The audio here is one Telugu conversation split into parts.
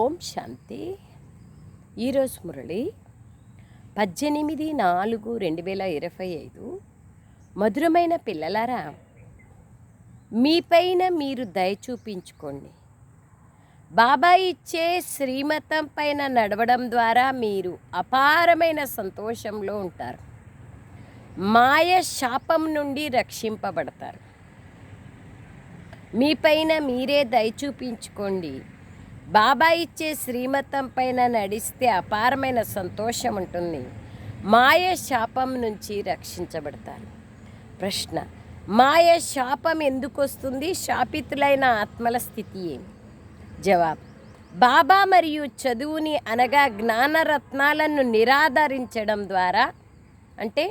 ఓం శాంతి. ఈరోజు మురళి పద్దెనిమిది నాలుగు రెండు వేల ఇరవై ఐదు మధురమైన పిల్లలారా మీపైన మీరు దయ చూపించుకోండి. బాబా ఇచ్చే శ్రీమతం పైన నడవడం ద్వారా మీరు అపారమైన సంతోషంలో ఉంటారు. మాయ శాపం నుండి రక్షింపబడతారు. మీపైన మీరే దయ చూపించుకోండి. బాబా ఇచ్చే శ్రీమతం పైన నడిస్తే అపారమైన సంతోషం ఉంటుంది. మాయ శాపం నుంచి రక్షించబడతారు. ప్రశ్న మాయ శాపం ఎందుకు వస్తుంది? శాపితులైన ఆత్మల స్థితి ఏమి? జవాబు బాబా మరియు చదువుని అనగా జ్ఞానరత్నాలను నిరాధరించడం ద్వారా అంటే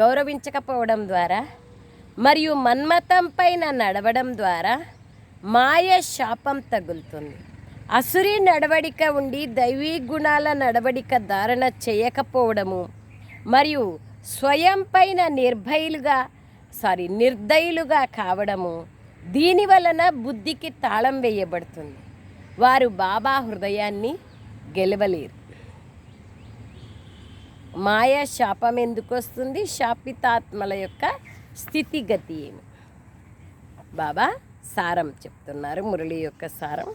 గౌరవించకపోవడం ద్వారా మరియు మన్మతం పైన నడవడం ద్వారా మాయ శాపం తగులుతుంది. అసురి నడవడిక ఉండి దైవీ గుణాల నడవడిక ధారణ చేయకపోవడము మరియు స్వయం పైన నిర్భయులుగా సారీ నిర్దయులుగా కావడము దీని వలన బుద్ధికి తాళం వేయబడుతుంది. వారు బాబా హృదయాన్ని గెలవలేరు. మాయా శాపం ఎందుకు వస్తుంది శాపితాత్మల యొక్క స్థితిగతి ఏమి? బాబా సారం చెప్తున్నారు మురళి యొక్క సారం.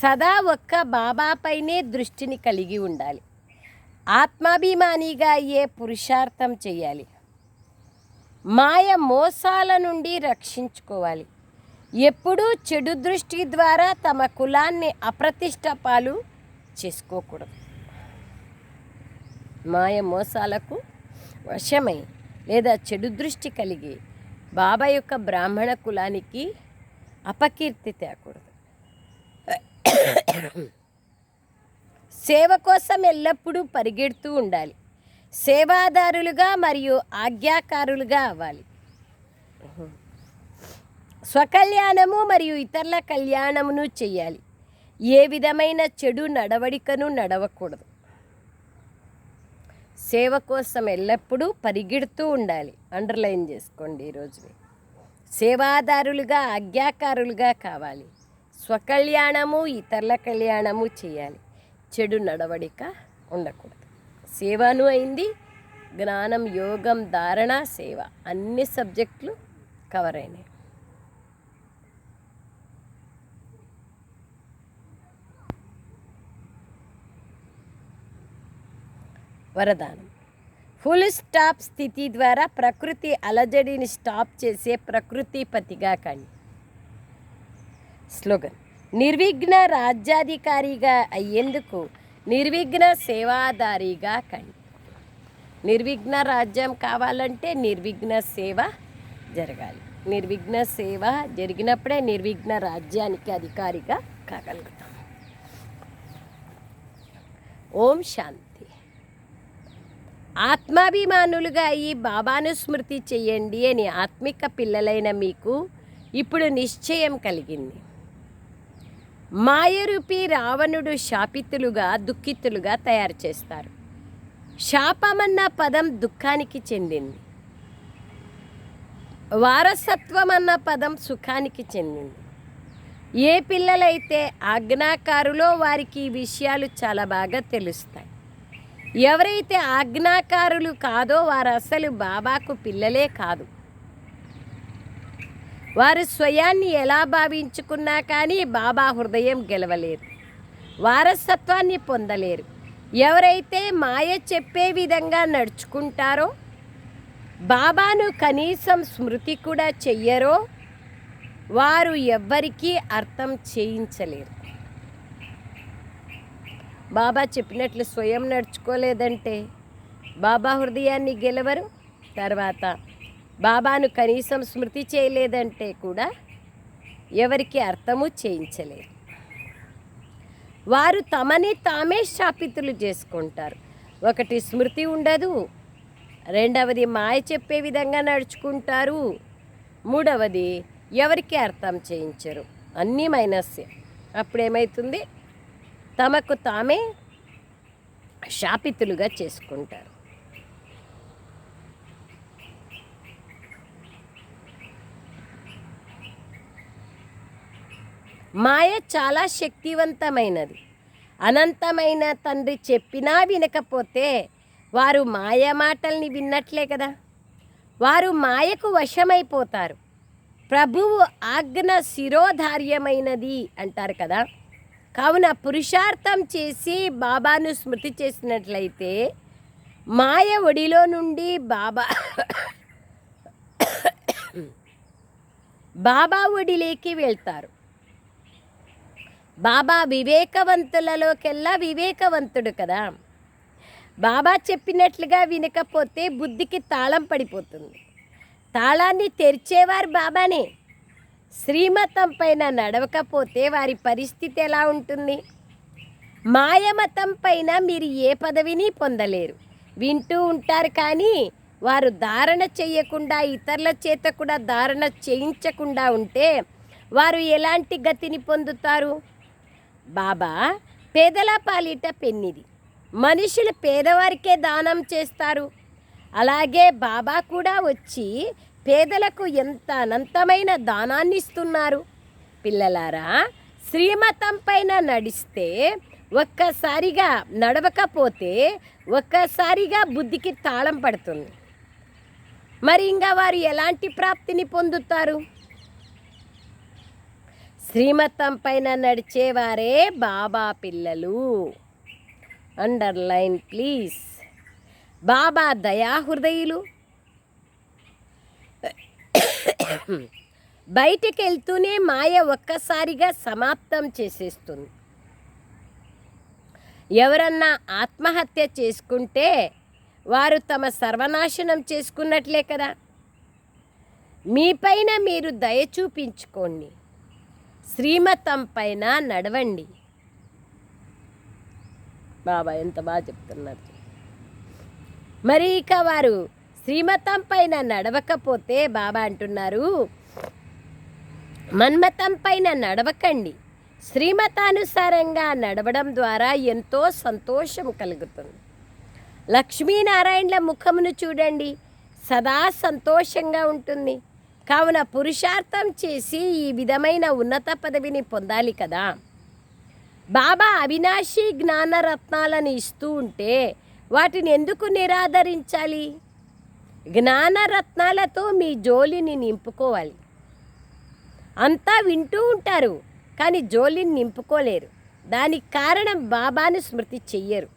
సదా ఒక్క బాబాపైనే దృష్టిని కలిగి ఉండాలి. ఆత్మాభిమానిగా అయ్యే పురుషార్థం చేయాలి. మాయ మోసాల నుండి రక్షించుకోవాలి. ఎప్పుడూ చెడు దృష్టి ద్వారా తమ కులాన్ని అప్రతిష్ట పాలు చేసుకోకూడదు. మాయ మోసాలకు వశమై లేదా చెడు దృష్టి కలిగి బాబా యొక్క బ్రాహ్మణ కులానికి అపకీర్తి తేకూడదు. సేవ కోసం ఎల్లప్పుడూ పరిగెడుతూ ఉండాలి. సేవాదారులుగా మరియు ఆజ్ఞాకారులుగా అవ్వాలి. స్వకల్యాణము మరియు ఇతరుల కళ్యాణమును చేయాలి ఏ విధమైన చెడు నడవడికను నడవకూడదు. సేవ కోసం ఎల్లప్పుడూ పరిగెడుతూ ఉండాలి. అండర్లైన్ చేసుకోండి ఈరోజు సేవాదారులుగా ఆజ్ఞాకారులుగా కావాలి. స్వకళ్యాణము ఇతరుల కళ్యాణము చేయాలి. చెడు నడవడిక ఉండకూడదు. సేవను అయింది జ్ఞానం యోగం ధారణ సేవ. అన్ని సబ్జెక్టులు కవర్ అయినాయి. వరదానం. ఫుల్ స్టాప్ స్థితి ద్వారా ప్రకృతి అలజడిని స్టాప్ చేసే ప్రకృతిపతిగా కండి. స్లోగన్. నిర్విఘ్న రాజ్యాధికారిగా అయ్యేందుకు నిర్విఘ్న సేవాదారిగా కండి నిర్విఘ్న రాజ్యం కావాలంటే నిర్విఘ్న సేవ జరగాలి. నిర్విఘ్న సేవ జరిగినప్పుడే నిర్విఘ్న రాజ్యానికి అధికారిగా కాగలుగుతాం. ఓం శాంతి. ఆత్మాభిమానులుగా అయ్యి బాబాను స్మృతి చేయండి అని ఆత్మిక పిల్లలైన మీకు ఇప్పుడు నిశ్చయం కలిగింది. మాయరూపి రావణుడు శాపితులుగా దుఃఖితులుగా తయారు చేస్తారు. శాపమన్న పదం దుఃఖానికి చెందింది. వారసత్వం అన్న పదం సుఖానికి చెందింది. ఏ పిల్లలైతే ఆజ్ఞాకారులో వారికి ఈ విషయాలు చాలా బాగా తెలుస్తాయి. ఎవరైతే ఆజ్ఞాకారులు కాదో వారు అసలు బాబాకు పిల్లలే కాదు. వారు స్వయాన్ని ఎలా భావించుకున్నా కానీ బాబా హృదయం గెలవలేరు వారసత్వాన్ని పొందలేరు. ఎవరైతే మాయ చెప్పే విధంగా నడుచుకుంటారో బాబాను కనీసం స్మృతి కూడా చెయ్యరో వారు ఎవ్వరికీ అర్థం చేయించలేరు. బాబా చెప్పినట్లు స్వయం నడుచుకోలేదంటే బాబా హృదయాన్ని గెలవరు. తర్వాత బాబాను కనీసం స్మృతి చేయలేదంటే కూడా ఎవరికి అర్థము చేయించలేదు. వారు తమని తామే శాపితులు చేసుకుంటారు. ఒకటి స్మృతి ఉండదు రెండవది మాయ చెప్పే విధంగా నడుచుకుంటారు మూడవది ఎవరికి అర్థం చేయించరు. అన్నీ మైనస్సే. అప్పుడేమవుతుంది తమకు తామే శాపితులుగా చేసుకుంటారు. మాయ చాలా శక్తివంతమైనది. అనంతమైన తండ్రి చెప్పినా వినకపోతే వారు మాయ మాటల్ని విన్నట్లే కదా. వారు మాయకు వశమైపోతారు. ప్రభువు ఆజ్ఞ శిరోధార్యమైనది అంటారు కదా. కావున పురుషార్థం చేసి బాబాను స్మృతి చేసినట్లయితే మాయ ఒడిలో నుండి బాబా బాబా ఒడిలోకి వెళ్తారు. బాబా వివేకవంతులలోకెల్లా వివేకవంతుడు కదా. బాబా చెప్పినట్లుగా వినకపోతే బుద్ధికి తాళం పడిపోతుంది. తాళాన్ని తెరిచేవారు బాబానే. శ్రీమతం పైన నడవకపోతే వారి పరిస్థితి ఎలా ఉంటుంది? మాయమతం పైన మీరు ఏ పదవిని పొందలేరు. వింటూ ఉంటారు కానీ వారు ధారణ చేయకుండా ఇతరుల చేత కూడా ధారణ చేయించకుండా ఉంటే వారు ఎలాంటి గతిని పొందుతారు? బాబా పేదల పాలిట పెన్నిది. మనుషులు పేదవారికే దానం చేస్తారు. అలాగే బాబా కూడా వచ్చి పేదలకు ఎంత అనంతమైన దానాన్ని ఇస్తున్నారు పిల్లలారా శ్రీమతం పైన నడిస్తే ఒక్కసారిగా నడవకపోతే ఒక్కసారిగా బుద్ధికి తాళం పడుతుంది. మరి ఇంకా వారు ఎలాంటి ప్రాప్తిని పొందుతారు? శ్రీమతం పైన నడిచేవారే బాబా పిల్లలు. అండర్లైన్ ప్లీజ్ బాబా దయాహృదయులు. బయటికి వెళ్తూనే మాయ ఒక్కసారిగా సమాప్తం చేసేస్తుంది. ఎవరన్నా ఆత్మహత్య చేసుకుంటే వారు తమ సర్వనాశనం చేసుకున్నట్లే కదా. మీపైన మీరు దయ చూపించుకోండి. శ్రీమతం పైన నడవండి. బాబా ఎంత బాగా చెప్తున్నారు. మరి ఇక వారు శ్రీమతం పైన నడవకపోతే బాబా అంటున్నారు మన్మతం పైన నడవకండి. శ్రీమతానుసారంగా నడవడం ద్వారా ఎంతో సంతోషం కలుగుతుంది. లక్ష్మీనారాయణల ముఖమును చూడండి సదా సంతోషంగా ఉంటుంది. కావున పురుషార్థం చేసి ఈ విధమైన ఉన్నత పదవిని పొందాలి కదా. బాబా అవినాశి జ్ఞానరత్నాలను ఇస్తూ ఉంటే వాటిని ఎందుకు నిరాదరించాలి? జ్ఞానరత్నాలతో మీ జోలిని నింపుకోవాలి. అంతా వింటూ ఉంటారు కానీ జోలిని నింపుకోలేరు. దానికి కారణం బాబాను స్మృతి చెయ్యరు.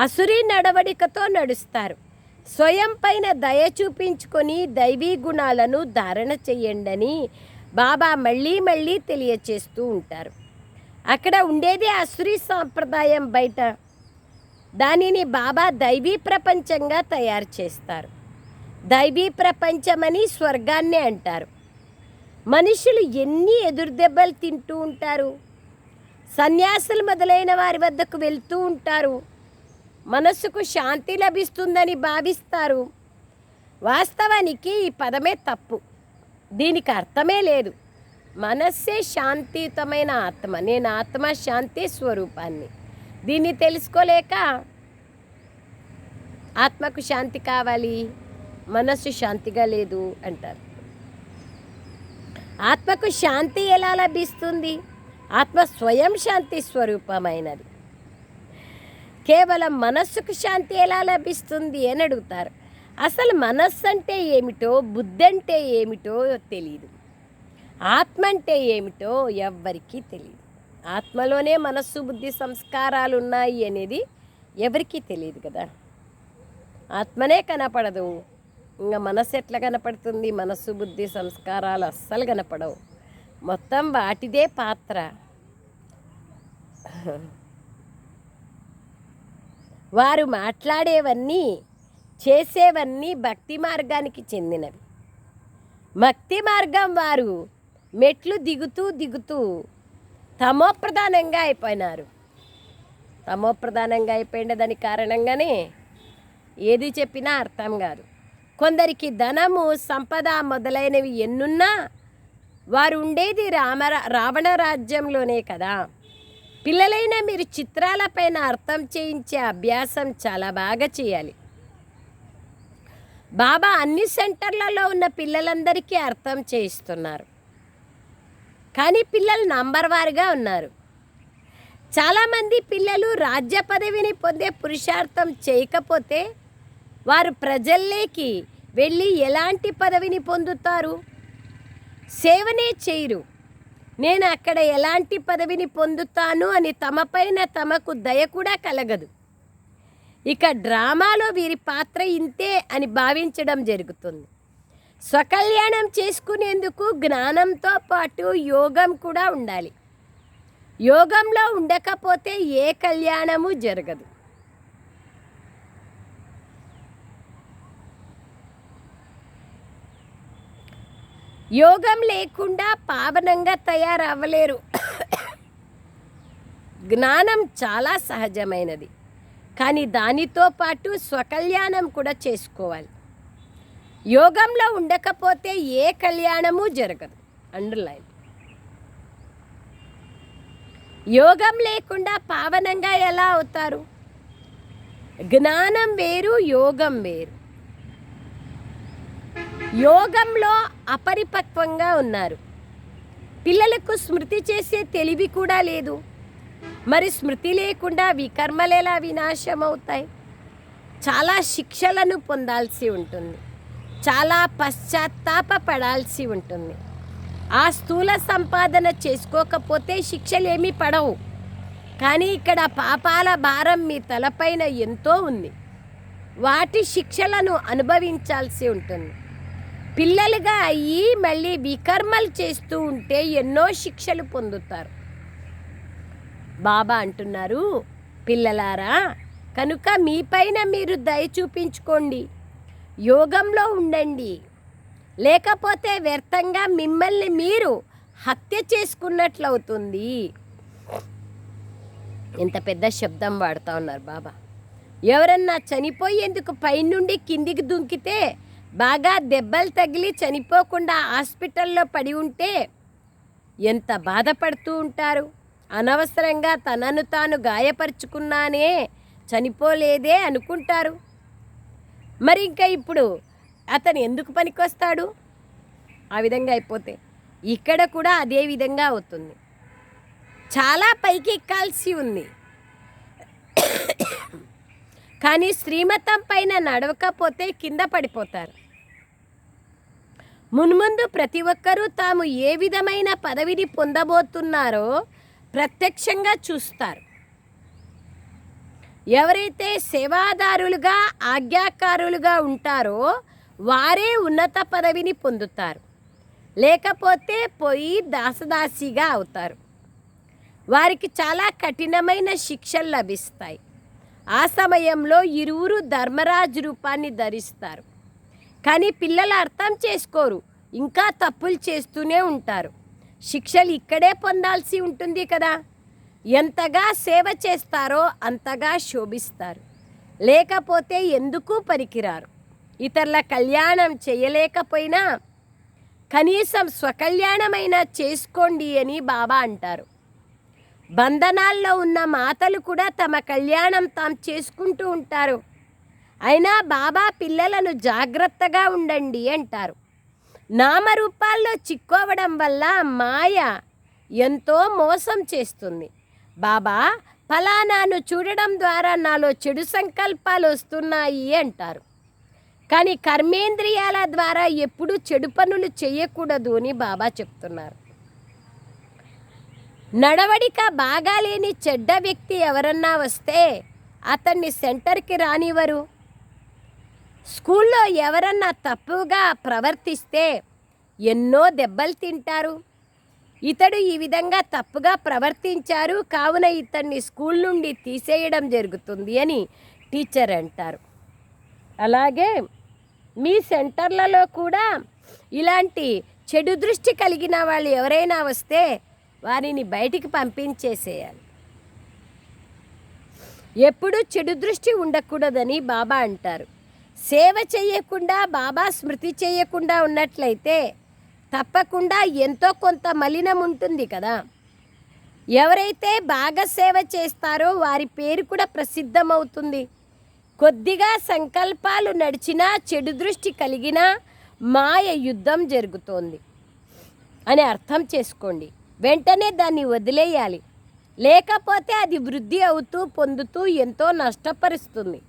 అసురి నడవడికతో నడుస్తారు. స్వయం పైన దయ చూపించుకొని దైవీ గుణాలను ధారణ చేయండని బాబా మళ్ళీ మళ్ళీ తెలియచేస్తూ ఉంటారు. అక్కడ ఉండేది అసురి సాంప్రదాయం బయట. దానిని బాబా దైవీ ప్రపంచంగా తయారు చేస్తారు. దైవీ ప్రపంచమని స్వర్గాన్ని అంటారు. మనుషులు ఎన్ని ఎదురుదెబ్బలు తింటూ ఉంటారు. సన్యాసులు మొదలైన వారి వద్దకు వెళ్తూ ఉంటారు. మనస్సుకు శాంతి లభిస్తుందని భావిస్తారు. వాస్తవానికి ఈ పదమే తప్పు. దీనికి అర్థమే లేదు. మనస్సే శాంతియుతమైన ఆత్మ. నేను ఆత్మ శాంతి స్వరూపాన్ని. దీన్ని తెలుసుకోలేక ఆత్మకు శాంతి కావాలి మనస్సు శాంతిగా లేదు అంటారు. ఆత్మకు శాంతి ఎలా లభిస్తుంది? ఆత్మ స్వయం శాంతి స్వరూపమైనది. కేవలం మనస్సుకు శాంతి ఎలా లభిస్తుంది అని అడుగుతారు. అసలు మనస్సు అంటే ఏమిటో బుద్ధి అంటే ఏమిటో తెలియదు ఆత్మ అంటే ఏమిటో ఎవ్వరికీ తెలియదు ఆత్మలోనే మనస్సు బుద్ధి సంస్కారాలు ఉన్నాయి అనేది ఎవరికీ తెలియదు కదా. ఆత్మనే కనపడదు. ఇంకా మనస్సు ఎట్లా కనపడుతుంది? మనస్సు బుద్ధి సంస్కారాలు అస్సలు కనపడవు. మొత్తం వాటిదే పాత్ర. వారు మాట్లాడేవన్నీ చేసేవన్నీ భక్తి మార్గానికి చెందినవి. భక్తి మార్గం వారు మెట్లు దిగుతూ దిగుతూ తమో ప్రధానంగా అయిపోయినారు. తమో ప్రధానంగా అయిపోయిన దాని కారణంగానే ఏది చెప్పినా అర్థం కాదు. కొందరికి ధనము సంపద మొదలైనవి ఎన్నున్నా వారు ఉండేది రామ రావణ రాజ్యంలోనే కదా. పిల్లలైన మీరు చిత్రాలపైన అర్థం చేయించే అభ్యాసం చాలా బాగా చేయాలి. బాబా అన్ని సెంటర్లలో ఉన్న పిల్లలందరికీ అర్థం చేయిస్తున్నారు. కానీ పిల్లలు నంబర్ వారుగా ఉన్నారు. చాలామంది పిల్లలు రాజ్య పదవిని పొందే పురుషార్థం చేయకపోతే వారు ప్రజల్లోకి వెళ్ళి ఎలాంటి పదవిని పొందుతారు? సేవనే చేయరు. నేను అక్కడ ఎలాంటి పదవిని పొందుతాను అని తమపైన తమకు దయ కూడా కలగదు. ఇక డ్రామాలో వీరి పాత్ర ఇంతే అని భావించడం జరుగుతుంది. స్వకల్యాణం చేసుకునేందుకు జ్ఞానంతో పాటు యోగం కూడా ఉండాలి. యోగంలో ఉండకపోతే ఏ కళ్యాణము జరగదు. యోగం లేకుండా పావనంగా తయారవ్వలేరు. జ్ఞానం చాలా సహజమైనది. కానీ దానితో పాటు స్వకల్యాణం కూడా చేసుకోవాలి. యోగంలో ఉండకపోతే ఏ కళ్యాణము జరగదు. అండర్లైన్. యోగం లేకుండా పావనంగా ఎలా అవుతారు? జ్ఞానం వేరు యోగం వేరు. యోగంలో అపరిపక్వంగా ఉన్నారు. పిల్లలకు స్మృతి చేసే తెలివి కూడా లేదు. మరి స్మృతి లేకుండా వికర్మలు ఎలా వినాశం అవుతాయి చాలా శిక్షలను పొందాల్సి ఉంటుంది. చాలా పశ్చాత్తాప పడాల్సి ఉంటుంది. ఆ స్థూల సంపాదన చేసుకోకపోతే శిక్షలేమీ పడవు. కానీ ఇక్కడ పాపాల భారం మీ తలపైన ఎంతో ఉంది. వాటి శిక్షలను అనుభవించాల్సి ఉంటుంది. పిల్లలుగా అయ్యి మళ్ళీ వికర్మలు చేస్తూ ఉంటే ఎన్నో శిక్షలు పొందుతారు. బాబా అంటున్నారు పిల్లలారా కనుక మీపైన మీరు దయ చూపించుకోండి యోగంలో ఉండండి. లేకపోతే వ్యర్థంగా మిమ్మల్ని మీరు హత్య చేసుకున్నట్లవుతుంది. ఎంత పెద్ద శబ్దం వాడుతూ ఉన్నారు బాబా. ఎవరన్నా చనిపోయేందుకు పైనుండి కిందికి దుంకితే బాగా దెబ్బలు తగిలి చనిపోకుండా హాస్పిటల్లో పడి ఉంటే ఎంత బాధపడుతూ ఉంటారు? అనవసరంగా తనను తాను గాయపరుచుకున్నానే చనిపోలేదే అనుకుంటారు. మరి ఇంకా ఇప్పుడు అతను ఎందుకు పనికొస్తాడు? ఆ విధంగా అయిపోతే ఇక్కడ కూడా అదే విధంగా అవుతుంది. చాలా పైకి ఎక్కాల్సి ఉంది. కానీ శ్రీమతం పైన నడవకపోతే కింద పడిపోతారు. మున్ముందు ప్రతి ఒక్కరూ తాము ఏ విధమైన పదవిని పొందబోతున్నారో ప్రత్యక్షంగా చూస్తారు. ఎవరైతే సేవాదారులుగా ఆజ్ఞాకారులుగా ఉంటారో వారే ఉన్నత పదవిని పొందుతారు. లేకపోతే పోయి దాసదాసిగా అవుతారు. వారికి చాలా కఠినమైన శిక్షలు లభిస్తాయి. ఆ సమయంలో ఇరువురు ధర్మరాజు రూపాన్ని ధరిస్తారు. కానీ పిల్లలు అర్థం చేసుకోరు. ఇంకా తప్పులు చేస్తూనే ఉంటారు. శిక్షలు ఇక్కడే పొందాల్సి ఉంటుంది కదా. ఎంతగా సేవ చేస్తారో అంతగా శోభిస్తారు. లేకపోతే ఎందుకు పనికిరారు ఇతరుల కళ్యాణం చేయలేకపోయినా కనీసం స్వకల్యాణమైనా చేసుకోండి అని బాబా అంటారు. బంధనాల్లో ఉన్న మాతలు కూడా తమ కళ్యాణం తాము చేసుకుంటూ ఉంటారు. అయినా బాబా పిల్లలను జాగ్రత్తగా ఉండండి అంటారు. నామరూపాల్లో చిక్కోవడం వల్ల మాయ ఎంతో మోసం చేస్తుంది. బాబా ఫలానాను చూడడం ద్వారా నాలో చెడు సంకల్పాలు వస్తున్నాయి అంటారు. కానీ కర్మేంద్రియాల ద్వారా ఎప్పుడూ చెడు పనులు చేయకూడదు అని బాబా చెప్తున్నారు. నడవడిక బాగాలేని చెడ్డ వ్యక్తి ఎవరన్నా వస్తే అతన్ని సెంటర్కి రానివ్వరు. స్కూల్లో ఎవరన్నా తప్పుగా ప్రవర్తిస్తే ఎన్నో దెబ్బలు తింటారు. ఇతడు ఈ విధంగా తప్పుగా ప్రవర్తించారు. కావున ఇతన్ని స్కూల్ నుండి తీసేయడం జరుగుతుంది అని టీచర్ అంటారు. అలాగే మీ సెంటర్లలో కూడా ఇలాంటి చెడు దృష్టి కలిగిన వాళ్ళు ఎవరైనా వస్తే వారిని బయటికి పంపించేసేయాలి. ఎప్పుడు చెడు దృష్టి ఉండకూడదని బాబా అంటారు. సేవ చేయకుండా బాబా స్మృతి చేయకుండా ఉన్నట్లయితే తప్పకుండా ఎంతో కొంత మలినం ఉంటుంది కదా. ఎవరైతే బాగా సేవ చేస్తారో వారి పేరు కూడా ప్రసిద్ధమవుతుంది. కొద్దిగా సంకల్పాలు నడిచినా చెడు దృష్టి కలిగినా మాయ యుద్ధం జరుగుతోంది అని అర్థం చేసుకోండి. వెంటనే దాన్ని వదిలేయాలి. లేకపోతే అది వృద్ధి అవుతూ పొందుతూ ఎంతో నష్టపరుస్తుంది.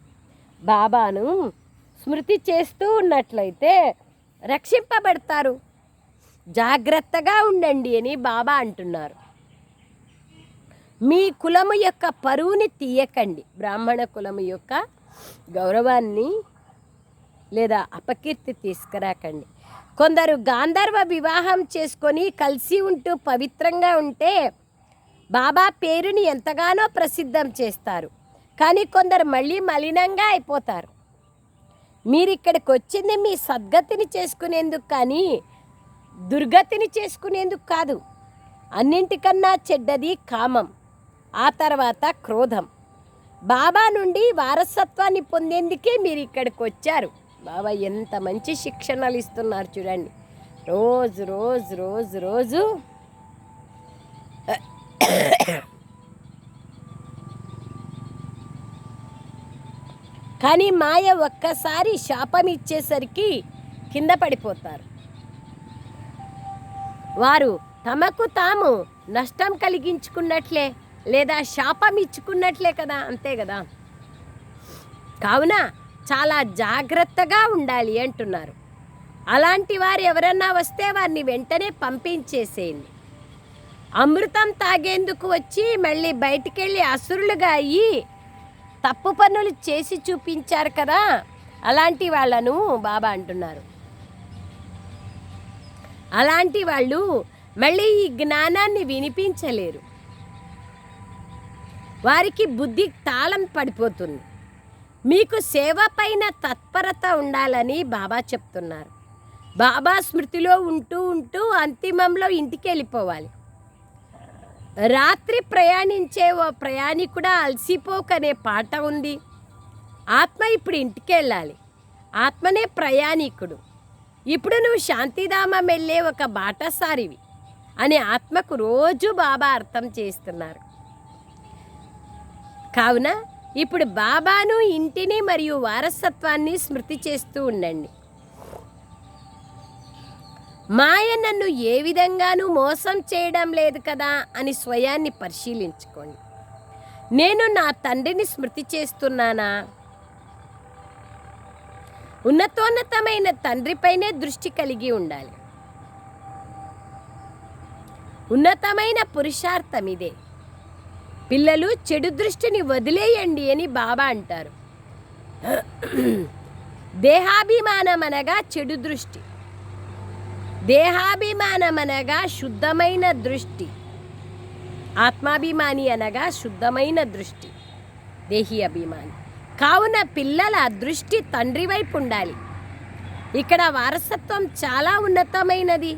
బాబాను స్మృతి చేస్తూ ఉన్నట్లయితే రక్షింపబడతారు. జాగ్రత్తగా ఉండండి అని బాబా అంటున్నారు. మీ కులము యొక్క పరువుని తీయకండి. బ్రాహ్మణ కులము యొక్క గౌరవాన్ని లేదా అపకీర్తి తీసుకురాకండి. కొందరు గాంధర్వ వివాహం చేసుకొని కలిసి ఉంటూ పవిత్రంగా ఉంటే బాబా పేరుని ఎంతగానో ప్రసిద్ధం చేస్తారు. కానీ కొందరు మళ్ళీ మలినంగా అయిపోతారు. మీరు ఇక్కడికి వచ్చింది మీ సద్గతిని చేసుకునేందుకు కానీ దుర్గతిని చేసుకునేందుకు కాదు. అన్నింటికన్నా చెడ్డది కామం ఆ తర్వాత క్రోధం. బాబా నుండి వారసత్వాన్ని పొందేందుకే మీరు ఇక్కడికి వచ్చారు బాబా ఎంత మంచి శిక్షణలు ఇస్తున్నారు చూడండి. రోజు రోజు రోజు రోజు. కానీ మాయ ఒక్కసారి శాపం ఇచ్చేసరికి కింద పడిపోతారు. వారు తమకు తాము నష్టం కలిగించుకున్నట్లే లేదా శాపం ఇచ్చుకున్నట్లే కదా అంతే కదా? కావున చాలా జాగ్రత్తగా ఉండాలి అంటున్నారు. అలాంటి వారు ఎవరన్నా వస్తే వారిని వెంటనే పంపించేసేయండి. అమృతం తాగేందుకు వచ్చి మళ్ళీ బయటికెళ్ళి అసురులుగా అయ్యి తప్పు పనులు చేసి చూపించారు కదా అలాంటి వాళ్ళను బాబా అంటున్నారు. అలాంటి వాళ్ళు మళ్ళీ ఈ జ్ఞానాన్ని వినిపించలేరు. వారికి బుద్ధి తాళం పడిపోతుంది. మీకు సేవ పైన తత్పరత ఉండాలని బాబా చెప్తున్నారు. బాబా స్మృతిలో ఉంటూ ఉంటూ అంతిమంలో ఇంటికి వెళ్ళిపోవాలి. రాత్రి ప్రయాణించే ఓ ప్రయాణికుడా అలసిపోకనే పాట ఉంది. ఆత్మ ఇప్పుడు ఇంటికి వెళ్ళాలి ఆత్మనే ప్రయాణికుడు. ఇప్పుడు నువ్వు శాంతిధామం వెళ్ళే ఒక బాటసారివి అని ఆత్మకు రోజు బాబా అర్థం చేస్తున్నారు. కావున ఇప్పుడు బాబాను ఇంటిని మరియు వారసత్వాన్ని స్మృతి చేస్తూ ఉండండి. మాయ నన్ను ఏ విధంగానూ మోసం చేయడం లేదు కదా అని స్వయాన్ని పరిశీలించుకోండి. నేను నా తండ్రిని స్మృతి చేస్తున్నానా? ఉన్నతోన్నతమైన తండ్రిపైనే దృష్టి కలిగి ఉండాలి. ఉన్నతమైన పురుషార్థం ఇదే. పిల్లలు చెడు దృష్టిని వదిలేయండి అని బాబా అంటారు. దేహాభిమానం అనగా చెడు దృష్టి. దేహాభిమానం అనగా శుద్ధమైన దృష్టి. ఆత్మాభిమాని అనగా శుద్ధమైన దృష్టి. దేహి అభిమాని. కావున పిల్లల దృష్టి తండ్రి వైపు ఉండాలి. ఇక్కడ వారసత్వం చాలా ఉన్నతమైనది.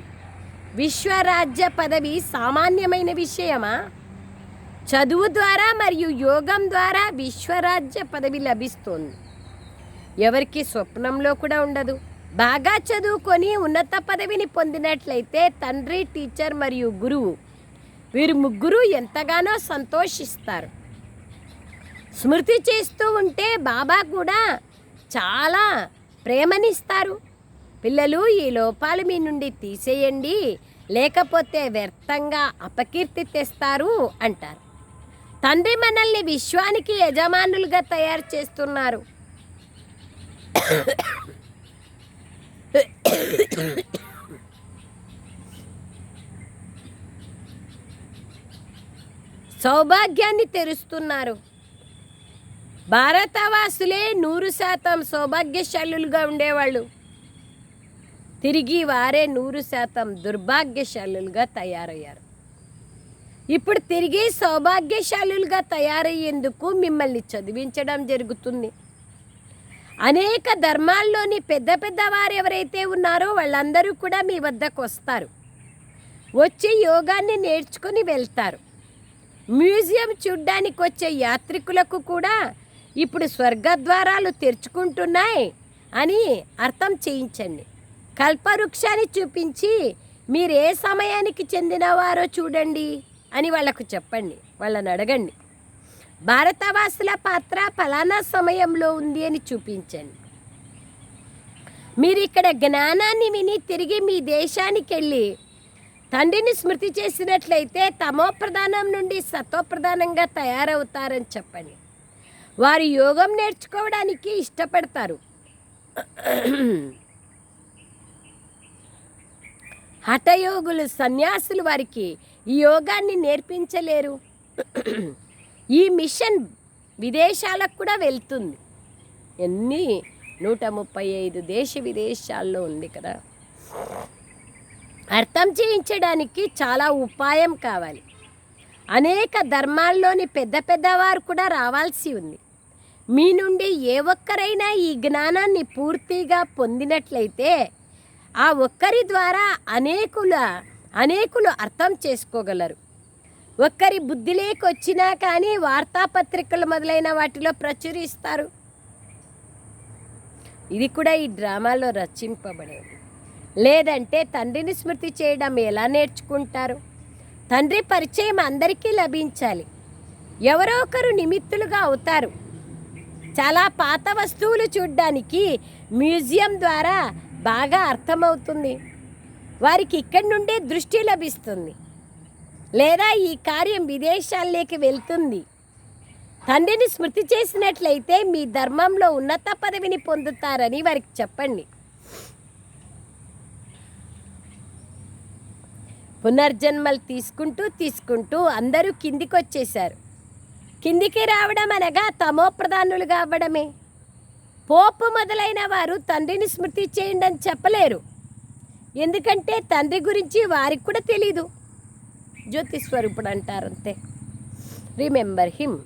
విశ్వరాజ్య పదవి సామాన్యమైన విషయమా? చదువు ద్వారా మరియు యోగం ద్వారా విశ్వరాజ్య పదవి లభిస్తుంది. ఎవరికి స్వప్నంలో కూడా ఉండదు. బాగా చదువుకొని ఉన్నత పదవిని పొందినట్లయితే తండ్రి టీచర్ మరియు గురువు వీరు ముగ్గురు ఎంతగానో సంతోషిస్తారు. స్మృతి చేస్తూ ఉంటే బాబా కూడా చాలా ప్రేమనిస్తారు. పిల్లలు ఈ లోపాలు మీ నుండి తీసేయండి లేకపోతే వ్యర్థంగా అపకీర్తి తెస్తారు అంటారు. తండ్రి మనల్ని విశ్వానికి యజమానులుగా తయారు చేస్తున్నారు. సౌభాగ్యాన్ని తెరుస్తున్నారు. భారతవాసులే నూరు శాతం సౌభాగ్యశాలులుగా ఉండేవాళ్ళు. తిరిగి వారే నూరు శాతం దుర్భాగ్యశాలులుగా తయారయ్యారు. ఇప్పుడు తిరిగి సౌభాగ్యశాలులుగా తయారయ్యేందుకు మిమ్మల్ని చదివించడం జరుగుతుంది. అనేక ధర్మాల్లోని పెద్ద పెద్ద వారు ఎవరైతే ఉన్నారో వాళ్ళందరూ కూడా మీ వద్దకు వస్తారు. వచ్చి యోగాన్ని నేర్చుకుని వెళ్తారు. మ్యూజియం చూడ్డానికి వచ్చే యాత్రికులకు కూడా ఇప్పుడు స్వర్గద్వారాలు తెరుచుకుంటున్నాయి అని అర్థం చేయించండి. కల్పవృక్షాన్ని చూపించి మీరు ఏ సమయానికి చెందినవారో చూడండి అని వాళ్ళకు చెప్పండి. వాళ్ళని అడగండి. భారతవాసుల పాత్ర ఫలానా సమయంలో ఉంది అని చూపించండి. మీరు ఇక్కడ జ్ఞానాన్ని విని తిరిగి మీ దేశానికి వెళ్ళి తండ్రిని స్మృతి చేసినట్లయితే తమో ప్రధానం నుండి సత్వప్రధానంగా తయారవుతారని చెప్పండి. వారు యోగం నేర్చుకోవడానికి ఇష్టపడతారు. హఠయోగులు సన్యాసులు వారికి ఈ యోగాన్ని నేర్పించలేరు. ఈ మిషన్ విదేశాలకు కూడా వెళ్తుంది. ఎన్ని? నూట ముప్పై ఐదు దేశ విదేశాల్లో ఉంది కదా. అర్థం చేయించడానికి చాలా ఉపాయం కావాలి. అనేక ధర్మాల్లోని పెద్ద పెద్దవారు కూడా రావాల్సి ఉంది. మీ నుండి ఏ ఒక్కరైనా ఈ జ్ఞానాన్ని పూర్తిగా పొందినట్లయితే ఆ ఒక్కరి ద్వారా అనేకుల అనేకులు అర్థం చేసుకోగలరు. ఒక్కరి బుద్ధి లేకొచ్చినా కానీ వార్తాపత్రికలు మొదలైన వాటిలో ప్రచురిస్తారు. ఇది కూడా ఈ డ్రామాలో రచింపబడేది. లేదంటే తండ్రిని స్మృతి చేయడం ఎలా నేర్చుకుంటారు? తండ్రి పరిచయం అందరికీ లభించాలి. ఎవరో ఒకరు నిమిత్తులుగా అవుతారు. చాలా పాత వస్తువులు చూడ్డానికి మ్యూజియం ద్వారా బాగా అర్థమవుతుంది. వారికి ఇక్కడి నుండే దృష్టి లభిస్తుంది. లేదా ఈ కార్యం విదేశాల్లోకి వెళ్తుంది. తండ్రిని స్మృతి చేసినట్లయితే మీ ధర్మంలో ఉన్నత పదవిని పొందుతారని వారికి చెప్పండి. పునర్జన్మలు తీసుకుంటూ తీసుకుంటూ అందరూ కిందికి వచ్చేశారు కిందికి రావడం అనగా తమో ప్రధానులుగా అవ్వడమే. పోపు మొదలైన వారు తండ్రిని స్మృతి చేయండి అని చెప్పలేరు. ఎందుకంటే తండ్రి గురించి వారికి కూడా తెలీదు. జ్యోతి స్వరూపుడు అంటారు అంతే రిమెంబర్ హిమ్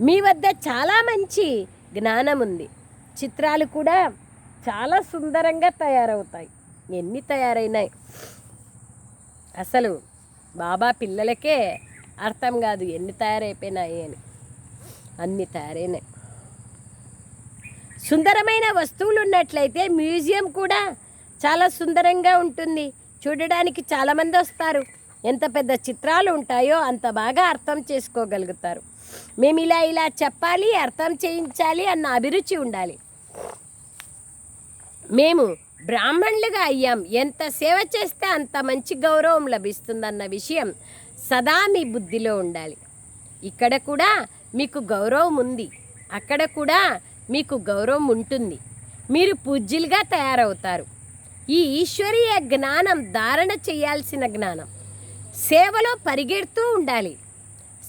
మీ వద్ద చాలా మంచి జ్ఞానం ఉంది చిత్రాలు కూడా చాలా సుందరంగా తయారవుతాయి. ఎన్ని తయారైనాయి? అసలు బాబా పిల్లలకే అర్థం కాదు ఎన్ని తయారైపోయినాయి అని. అన్ని తయారైనాయి. సుందరమైన వస్తువులు ఉన్నట్లయితే మ్యూజియం కూడా చాలా సుందరంగా ఉంటుంది. చూడడానికి చాలామంది వస్తారు. ఎంత పెద్ద చిత్రాలు ఉంటాయో అంత బాగా అర్థం చేసుకోగలుగుతారు. మేము ఇలా ఇలా చెప్పాలి అర్థం చేయించాలి అన్న అభిరుచి ఉండాలి. మేము బ్రాహ్మణులుగా అయ్యాం. ఎంత సేవ చేస్తే అంత మంచి గౌరవం లభిస్తుందన్న విషయం సదా మీ బుద్ధిలో ఉండాలి. ఇక్కడ కూడా మీకు గౌరవం ఉంది. అక్కడ కూడా మీకు గౌరవం ఉంటుంది. మీరు పూజ్యులుగా తయారవుతారు. ఈ ఈశ్వరీయ జ్ఞానం ధారణ చేయాల్సిన జ్ఞానం. సేవలో పరిగెడుతూ ఉండాలి.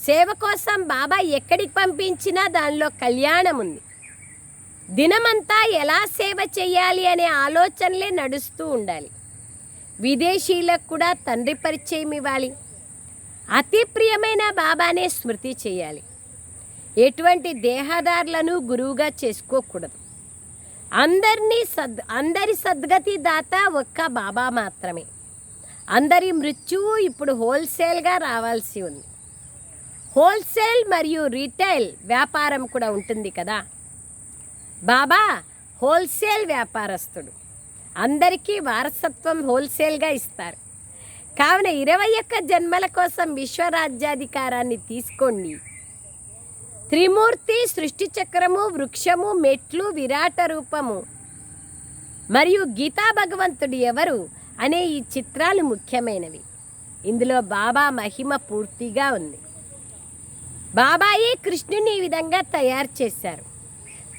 సేవ కోసం బాబా ఎక్కడికి పంపించినా దానిలో కళ్యాణం ఉంది. దినమంతా ఎలా సేవ చేయాలి అనే ఆలోచనలే నడుస్తూ ఉండాలి. విదేశీయులకు కూడా తండ్రి పరిచయం ఇవ్వాలి. అతి ప్రియమైన బాబానే స్మృతి చేయాలి. ఎటువంటి దేహదారులను గురువుగా చేసుకోకూడదు. అందరినీ సద్ అందరి సద్గతి దాత ఒక్క బాబా మాత్రమే. అందరి మృత్యువు ఇప్పుడు హోల్సేల్గా రావాల్సి ఉంది. హోల్సేల్ మరియు రీటైల్ వ్యాపారం కూడా ఉంటుంది కదా. బాబా హోల్సేల్ వ్యాపారస్తుడు. అందరికీ వారసత్వం హోల్సేల్గా ఇస్తారు. కావున ఇరవై ఒక్క జన్మల కోసం విశ్వరాజ్యాధికారాన్ని తీసుకోండి. త్రిమూర్తి సృష్టి చక్రము వృక్షము మెట్లు విరాట రూపము. మరియు గీతా భగవంతుడు ఎవరు అనే ఈ చిత్రాలు ముఖ్యమైనవి. ఇందులో బాబా మహిమ పూర్తిగా ఉంది. బాబాయే కృష్ణుని ఈ విధంగా తయారు చేశారు.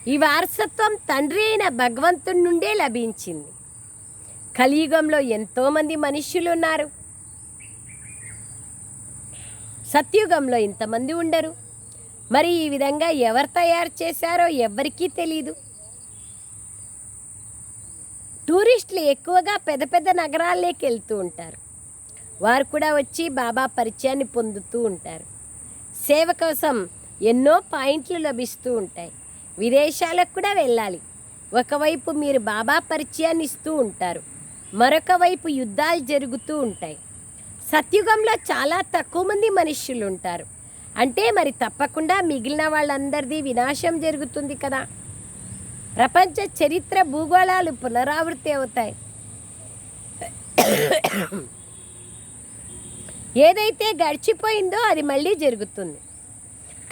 ఈ వారసత్వం తండ్రి అయిన భగవంతుడి నుండే లభించింది. కలియుగంలో ఎంతోమంది మనుష్యులు ఉన్నారు. సత్యుగంలో ఇంతమంది ఉండరు. మరి ఈ విధంగా ఎవరు తయారు చేశారో ఎవరికీ తెలీదు. టూరిస్టులు ఎక్కువగా పెద్ద పెద్ద నగరాల్లోకి వెళ్తూ ఉంటారు. వారు కూడా వచ్చి బాబా పరిచయాన్ని పొందుతూ ఉంటారు. సేవ కోసం ఎన్నో పాయింట్లు లభిస్తూ ఉంటాయి. విదేశాలకు కూడా వెళ్ళాలి. ఒకవైపు మీరు బాబా పరిచయాన్ని ఇస్తూ ఉంటారు. మరొక వైపు యుద్ధాలు జరుగుతూ ఉంటాయి. సత్యుగంలో చాలా తక్కువ మంది మనుష్యులు ఉంటారు. అంటే మరి తప్పకుండా మిగిలిన వాళ్ళందరిది వినాశం జరుగుతుంది కదా. ప్రపంచ చరిత్ర భూగోళాలు పునరావృతి అవుతాయి. ఏదైతే గడిచిపోయిందో అది మళ్ళీ జరుగుతుంది.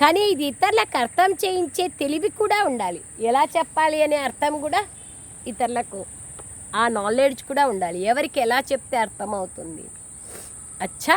కానీ ఇది ఇతరులకు అర్థం చేయించే తెలివి కూడా ఉండాలి. ఎలా చెప్పాలి అనే అర్థం కూడా ఇతరులకు ఆ నాలెడ్జ్ కూడా ఉండాలి. ఎవరికి ఎలా చెప్తే అర్థమవుతుంది. అచ్చా!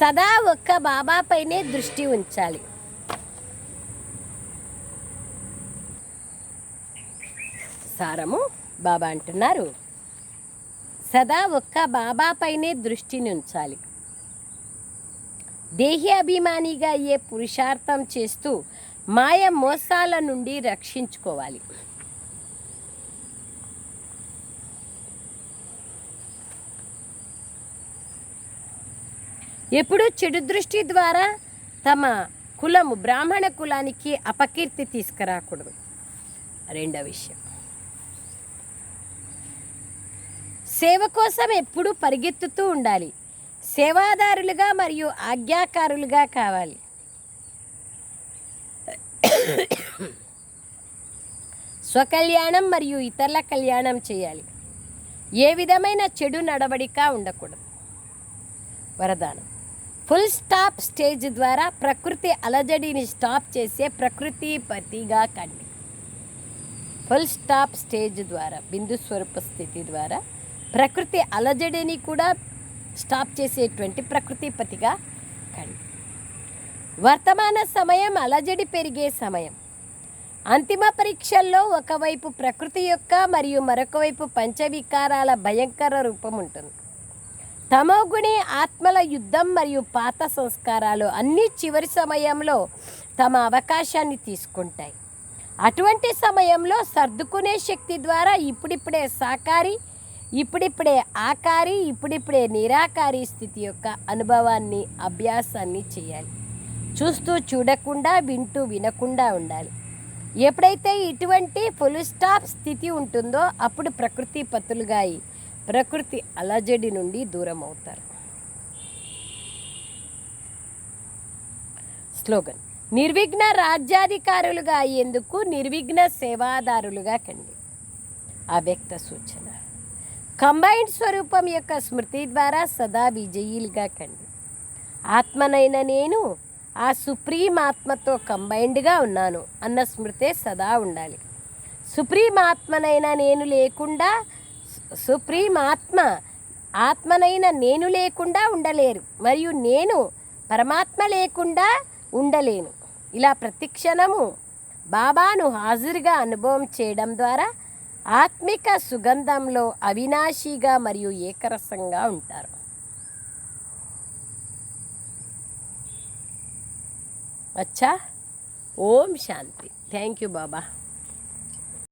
సదా ఒక్క బాబా పైనే దృష్టి ఉంచాలి. సారము బాబా అంటున్నారు. సదా ఒక్క బాబా పైనే దృష్టిని ఉంచాలి దేహి అభిమానిగా ఏ పురుషార్థం చేస్తూ మాయ మోసాల నుండి రక్షించుకోవాలి. ఎప్పుడు చెడు దృష్టి ద్వారా తమ కులము బ్రాహ్మణ కులానికి అపకీర్తి తీసుకురాకూడదు. రెండో విషయం. సేవ కోసం ఎప్పుడూ పరిగెత్తుతూ ఉండాలి. సేవాదారులుగా మరియు ఆజ్ఞాకారులుగా కావాలి. స్వకల్యాణం మరియు ఇతరుల కళ్యాణం చేయాలి. ఏ విధమైన చెడు నడవడిక ఉండకూడదు. వరదానం. ఫుల్ స్టాప్ స్టేజ్ ద్వారా ప్రకృతి అలజడిని స్టాప్ చేసే ప్రకృతి పతిగా కండి. ఫుల్ స్టాప్ స్టేజ్ ద్వారా బిందు స్వరూప స్థితి ద్వారా ప్రకృతి అలజడిని కూడా స్టాప్ చేసేటువంటి ప్రకృతి పతిగా కండి. వర్తమాన సమయం అలజడి పెరిగే సమయం. అంతిమ పరీక్షల్లో ఒకవైపు ప్రకృతి యొక్క మరియు మరొక వైపు పంచవికారాల భయంకర రూపం ఉంటుంది. తమోగుణి ఆత్మల యుద్ధం మరియు పాత సంస్కారాలు అన్నీ చివరి సమయంలో తమ అవకాశాన్ని తీసుకుంటాయి. అటువంటి సమయంలో సర్దుకునే శక్తి ద్వారా ఇప్పుడిప్పుడే సాకారి ఇప్పుడిప్పుడే ఆకారి ఇప్పుడిప్పుడే నిరాకారి స్థితి యొక్క అనుభవాన్ని అభ్యాసాన్ని చేయాలి. చూస్తూ చూడకుండా వింటూ వినకుండా ఉండాలి. ఎప్పుడైతే ఇటువంటి ఫుల్ స్టాప్ స్థితి ఉంటుందో అప్పుడు ప్రకృతి పతులుగా ప్రకృతి అలజడి నుండి దూరం అవుతారు స్లోగన్ నిర్విఘ్న రాజ్యాధికారులుగా అయ్యేందుకు నిర్విఘ్న సేవాదారులుగా కండి. అవ్యక్త సూచన కంబైన్డ్ స్వరూపం యొక్క స్మృతి ద్వారా సదా విజయీలుగా కండి. ఆత్మనైన నేను ఆ సుప్రీం ఆత్మతో కంబైన్డ్గా ఉన్నాను అన్న స్మృతే సదా ఉండాలి. సుప్రీం ఆత్మనైనా నేను లేకుండా సుప్రీం ఆత్మ ఆత్మనైన నేను లేకుండా ఉండలేరు మరియు నేను పరమాత్మ లేకుండా ఉండలేను. ఇలా ప్రతిక్షణము బాబాను హాజరుగా అనుభవం చేయడం ద్వారా ఆత్మిక సుగంధంలో అవినాశిగా మరియు ఏకరసంగా ఉంటారు. అచ్చా? ఓం శాంతి. Thank you Baba.